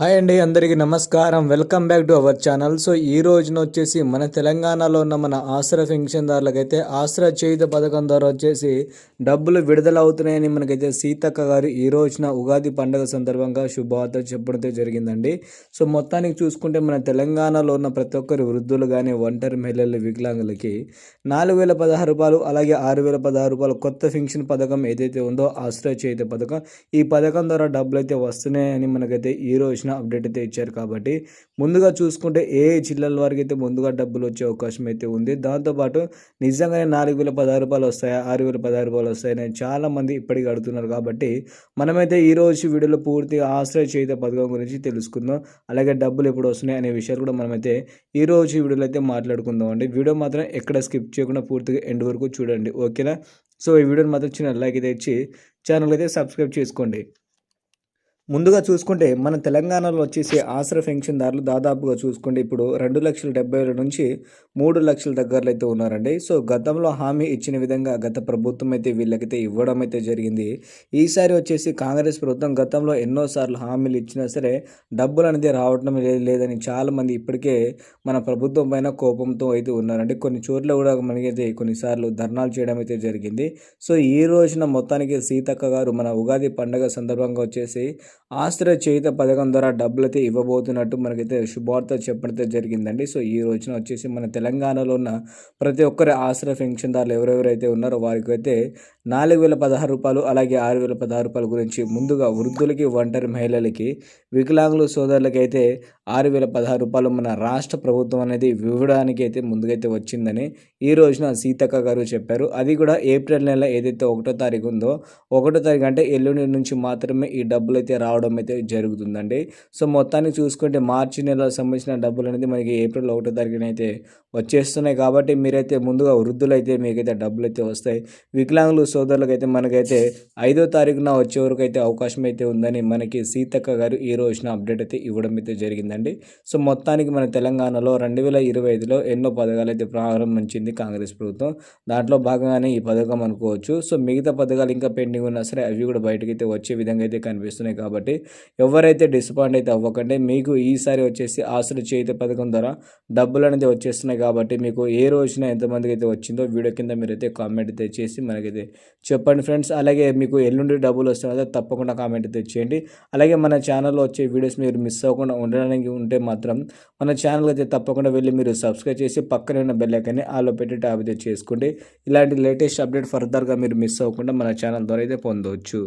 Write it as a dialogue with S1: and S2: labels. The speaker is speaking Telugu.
S1: హాయ్ అండి అందరికీ నమస్కారం. Welcome back to our channel. So ఈ రోజున వచ్చేసి మన తెలంగాణలో ఉన్న మన ఆశ్రయ పెన్షన్దారులకైతే ఆశ్రయ చేయుత పథకం ద్వారా వచ్చేసి డబ్బులు విడుదల అవుతున్నాయని మనకైతే సీతక్క గారు ఈ రోజున ఉగాది పండుగ సందర్భంగా శుభవార్త చెప్పడం జరిగిందండి. సో మొత్తానికి చూసుకుంటే మన తెలంగాణలో ఉన్న ప్రతి ఒక్కరి వృద్ధులు కానీ ఒంటరి మహిళలు వికలాంగులకి నాలుగు వేల పదహారు రూపాయలు అలాగే ఆరు వేల పదహారు రూపాయలు కొత్త పెన్షన్ పథకం ఏదైతే ఉందో ఆశ్రయ చేయుత పథకం ఈ పథకం ద్వారా డబ్బులు అయితే వస్తున్నాయని మనకైతే ఈ రోజున అప్డేట్ అయితే ఇచ్చారు కాబట్టి ముందుగా చూసుకుంటే ఏ జిల్లాల వారికి అయితే ముందుగా డబ్బులు వచ్చే అవకాశం అయితే ఉంది దాంతోపాటు నిజంగానే నాలుగు వేల పదహారు రూపాయలు వస్తాయా ఆరు వేల పదహారు రూపాయలు వస్తాయని చాలామంది ఇప్పటికీ అడుగుతున్నారు కాబట్టి మనమైతే ఈ రోజు వీడియోలో పూర్తి ఆశ్రయ చేత పథకం గురించి తెలుసుకుందాం అలాగే డబ్బులు ఎప్పుడు వస్తున్నాయి అనే విషయాలు కూడా మనమైతే ఈ రోజు వీడియోలో అయితే మాట్లాడుకుందాం అండి. వీడియో మాత్రం ఎక్కడ స్కిప్ చేయకుండా పూర్తిగా ఎండ్ వరకు చూడండి ఓకేనా? సో ఈ వీడియోని మాత్రం చిన్న లైక్ అయితే ఇచ్చి ఛానల్ అయితే సబ్స్క్రైబ్ చేసుకోండి. ముందుగా చూసుకుంటే మన తెలంగాణలో వచ్చేసి ఆసరా పెన్షన్దారులు దాదాపుగా చూసుకుంటే ఇప్పుడు రెండు లక్షల డెబ్బై వేల నుంచి మూడు లక్షల దగ్గరలో అయితే ఉన్నారండి. సో గతంలో హామీ ఇచ్చిన విధంగా గత ప్రభుత్వం అయితే వీళ్ళకైతే ఇవ్వడం అయితే జరిగింది. ఈసారి వచ్చేసి కాంగ్రెస్ ప్రభుత్వం గతంలో ఎన్నోసార్లు హామీలు ఇచ్చినా సరే డబ్బులు అనేది రావడం లేదని చాలామంది ఇప్పటికే మన ప్రభుత్వం పైన కోపంతో అయితే ఉన్నారండి. కొన్ని చోట్ల కూడా మనకైతే కొన్నిసార్లు ధర్నాలు చేయడం అయితే జరిగింది. సో ఈ రోజున మొత్తానికి సీతక్క గారు మన ఉగాది పండుగ సందర్భంగా వచ్చేసి ఆశ్రయ చేయుత పథకం ద్వారా డబ్బులైతే ఇవ్వబోతున్నట్టు మనకైతే శుభార్త చెప్పడం జరిగిందండి. సో ఈ రోజున వచ్చేసి మన తెలంగాణలో ఉన్న ప్రతి ఒక్కరి ఆశ్రయ పెన్షన్దారులు ఎవరెవరైతే ఉన్నారో వారికి అయితే నాలుగు వేల పదహారు రూపాయలు అలాగే ఆరు వేల పదహారు రూపాయల గురించి ముందుగా వృద్ధులకి ఒంటరి మహిళలకి వికలాంగుల సోదరులకి అయితే ఆరు వేల పదహారు రూపాయలు మన రాష్ట్ర ప్రభుత్వం అనేది ఇవ్వడానికి అయితే ముందుగైతే వచ్చిందని ఈ రోజున సీతక్క గారు చెప్పారు. అది కూడా ఏప్రిల్ నెల ఏదైతే ఒకటో తారీఖు ఉందో ఒకటో తారీఖు అంటే ఎల్లుండి నుంచి మాత్రమే ఈ డబ్బులు అయితే రావడం అయితే జరుగుతుందండి. సో మొత్తానికి చూసుకుంటే మార్చి నెల సంబంధించిన డబ్బులు అనేది మనకి ఏప్రిల్ ఒకటో తారీఖున అయితే వచ్చేస్తున్నాయి కాబట్టి మీరైతే ముందుగా వృద్ధులు అయితే మీకైతే డబ్బులు అయితే వస్తాయి. వికలాంగులు సోదరులకు అయితే మనకైతే ఐదో తారీఖున వచ్చే వరకు అయితే అవకాశం అయితే ఉందని మనకి సీతక్క గారు ఈ రోజున అప్డేట్ అయితే ఇవ్వడం అయితే జరిగిందండి. సో మొత్తానికి మన తెలంగాణలో రెండు వేల ఇరవై ఐదులో ఎన్నో పథకాలు అయితే ప్రారంభించింది కాంగ్రెస్ ప్రభుత్వం. దాంట్లో భాగంగానే ఈ పథకం అనుకోవచ్చు. సో మిగతా పథకాలు ఇంకా పెండింగ్ ఉన్నా సరే అవి కూడా బయటకు అయితే వచ్చే విధంగా అయితే కనిపిస్తున్నాయి కాబట్టి ఎవరైతే డిసప్పాయింట్ అయితే అవ్వకండి. మీకు ఈసారి వచ్చేసి ఆశలు చేతి పథకం ద్వారా డబ్బులు అనేది వచ్చేస్తున్నాయి కాబట్టి మీకు ఏ రోజున ఎంతమందికి అయితే వచ్చిందో వీడియో కింద మీరైతే కామెంట్ అయితే చేసి మనకైతే చెప్పండి ఫ్రెండ్స్. అలాగే మీకు ఎల్లుండి డబ్బులు వస్తున్నాయో తప్పకుండా కామెంట్ అయితే చేయండి. అలాగే మన ఛానల్లో వచ్చే వీడియోస్ మీరు మిస్ అవ్వకుండా ఉండడానికి ఉంటే మాత్రం మన ఛానల్ అయితే తప్పకుండా వెళ్ళి మీరు సబ్స్క్రైబ్ చేసి పక్కనే ఉన్న బెల్లైకాన్ని ఆలో పెట్టి ట్యాబ్ అయితే చేసుకోండి. ఇలాంటి లేటెస్ట్ అప్డేట్ ఫర్దర్గా మీరు మిస్ అవ్వకుండా మన ఛానల్ ద్వారా అయితే పొందవచ్చు